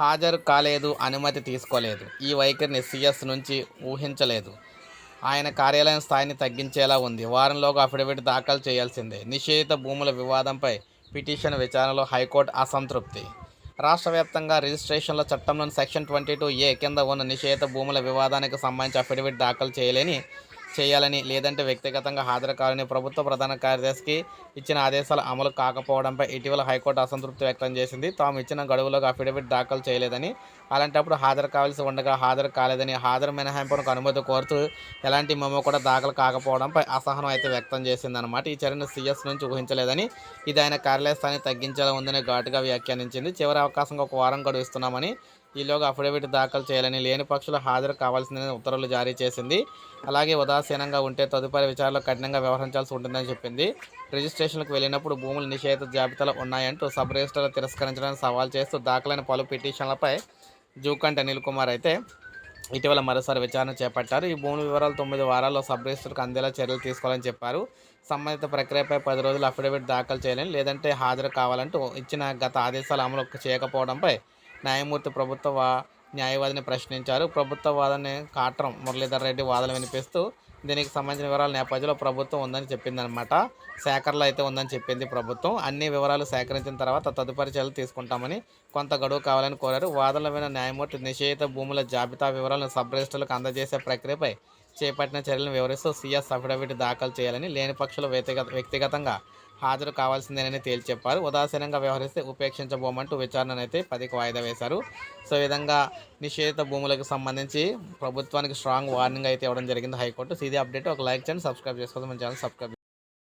హాజరు కాలేదు అనుమతి తీసుకోలేదు. ఈ వైఖరిని సీఎస్ నుంచి ఊహించలేదు. ఆయన కార్యాలయం స్థాయిని తగ్గించేలా ఉంది. వారంలోగా అఫిడవిట్ దాఖలు చేయాల్సిందే. నిషేధిత భూముల వివాదంపై పిటిషన్ విచారణలో హైకోర్టు అసంతృప్తి. రాష్ట్ర వ్యాప్తంగా రిజిస్ట్రేషన్ల చట్టంలోని సెక్షన్ ట్వంటీ టూ ఏ కింద ఉన్న నిషేధిత భూముల వివాదానికి సంబంధించి అఫిడవిట్ దాఖలు చేయలేని చేయాలని లేదంటే వ్యక్తిగతంగా హాజరు కావాలని ప్రభుత్వ ప్రధాన కార్యదర్శికి ఇచ్చిన ఆదేశాలు అమలు కాకపోవడంపై ఇటీవల హైకోర్టు అసంతృప్తి వ్యక్తం చేసింది. తాము ఇచ్చిన గడువులోగా అఫిడవిట్ దాఖలు చేయలేదని అలాంటప్పుడు హాజరు కావాల్సి ఉండగా హాజరు కాలేదని హాజరు మినహాయింపునకు అనుమతి కోరుతూ ఎలాంటి మెమో కూడా దాఖలు కాకపోవడంపై అసహనం అయితే వ్యక్తం చేసిందన్నమాట. ఈ చర్యను సీఎస్ నుంచి ఊహించలేదని ఇది ఆయన కార్యాలయ స్థాయిని తగ్గించేలా ఉందని ఘాటుగా వ్యాఖ్యానించింది. చివరి అవకాశంగా ఒక వారం గడువు ఇస్తున్నామని ఈలోగా అఫిడవిట్ దాఖలు చేయాలని లేని పక్షులు హాజరు కావాల్సిందని ఉత్తర్వులు జారీ చేసింది. అలాగే ఉదాసీనంగా ఉంటే తదుపరి విచారణలో కఠినంగా వ్యవహరించాల్సి ఉంటుందని చెప్పింది. రిజిస్ట్రేషన్లకు వెళ్ళినప్పుడు భూములు నిషేధిత జాబితాలో ఉన్నాయంటూ సబ్ రిజిస్టర్లు తిరస్కరించడానికి సవాల్ చేస్తూ దాఖలైన పలు పిటిషన్లపై జూకంటి అనిల్ కుమార్ అయితే ఇటీవల మరోసారి విచారణ చేపట్టారు. ఈ భూమి వివరాలు తొమ్మిది వారాల్లో సబ్ రిజిస్టర్కు అందేలా చర్యలు తీసుకోవాలని చెప్పారు. సంబంధిత ప్రక్రియపై పది రోజులు అఫిడవిట్ దాఖలు చేయాలని లేదంటే హాజరు కావాలంటూ ఇచ్చిన గత ఆదేశాలు అమలు చేయకపోవడంపై న్యాయమూర్తి ప్రభుత్వ వా న్యాయవాదిని ప్రశ్నించారు. ప్రభుత్వ వాదనని కాట్రం మురళీధర్ రెడ్డి వాదన వినిపిస్తూ దీనికి సంబంధించిన వివరాల నేపథ్యంలో ప్రభుత్వం ఉందని చెప్పిందనమాట సేకరణలో అయితే ఉందని చెప్పింది ప్రభుత్వం. అన్ని వివరాలు సేకరించిన తర్వాత తదుపరి చర్యలు తీసుకుంటామని కొంత గడువు కావాలని కోరారు. వాదనల మీద న్యాయమూర్తి నిషేధిత భూముల జాబితా వివరాలను సబ్ రిజిస్టర్లకు అందజేసే ప్రక్రియపై చేపట్టిన చర్యలను వివరిస్తూ సీఎస్ అఫిడవిట్ దాఖలు చేయాలని లేని పక్షులు వ్యక్తిగత వ్యక్తిగతంగా హాజరు కావాల్సిందేనని తేల్చి చెప్పారు ఉదాసీనంగా వ్యవహరిస్తే ఉపేక్షించబోమంటూ విచారణనైతే పదికి వాయిదా వేశారు. సో ఈ విధంగా నిషేధిత భూములకు సంబంధించి ప్రభుత్వానికి స్ట్రాంగ్ వార్నింగ్ అయితే ఇవ్వడం జరిగింది హైకోర్టు. సీదీ అప్డేట్. ఒక లైక్ చేయండి సబ్స్క్రైబ్ చేసుకోవాలి మన ఛానల్ సబ్స్క్రైబ్